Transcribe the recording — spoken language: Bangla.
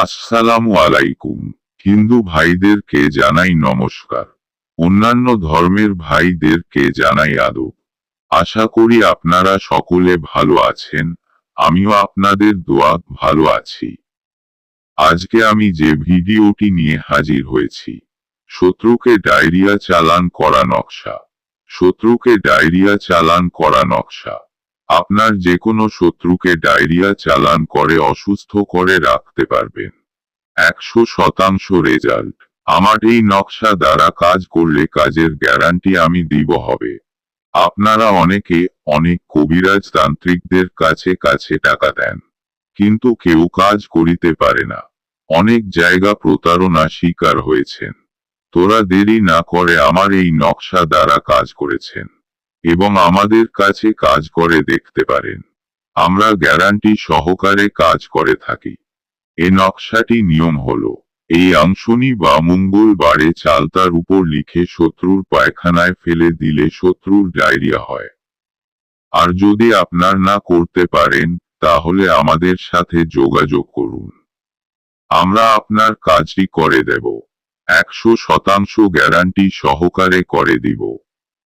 আসসালামু আলাইকুম। হিন্দু ভাইদেরকে জানাই নমস্কার। অন্যান্য ধর্মের ভাইদেরকে জানাই আদব। আশা করি আপনারা সকলে ভালো আছেন, আমিও আপনাদের দোয়া ভালো আছি। আজকে আমি যে ভিডিওটি নিয়ে হাজির হয়েছি, শত্রুকে ডায়রিয়া চালান করা নকশা। শত্রুকে ডায়রিয়া চালান করা নকশা। আপনার যে কোনো শত্রুকে ডায়রিয়া চালান করে, অসুস্থ করে রাখতে পারবেন। একশো শতাংশ রেজাল্ট। আমার এই নকশা দ্বারা কাজ করলে কাজের গ্যারান্টি আমি দিব হবে। আপনারা অনেকে, অনেক কবিরাজ তান্ত্রিকদের কাছে কাছে টাকা দেন। কিন্তু কেউ কাজ করিতে পারে না। অনেক জায়গা প্রতারণা শিকার হয়েছেন। তোরা দেরি না করে আমার এই নকশা দ্বারা কাজ করেছেন। এবং আমাদের কাছে কাজ করে দেখতে পারেন। আমরা গ্যারান্টি সহকারে কাজ করে থাকি। এ নকশাটি নিয়ম হলো, এই অংশনি বা মঙ্গলবারে চালতার উপর লিখে শত্রুর পায়খানায় ফেলে দিলে শত্রুর ডায়রিয়া হয়। আর যদি আপনার না করতে পারেন, তাহলে আমাদের সাথে যোগাযোগ করুন। আমরা আপনার কাজটি করে দেব। একশো শতাংশ গ্যারান্টি সহকারে করে দিব।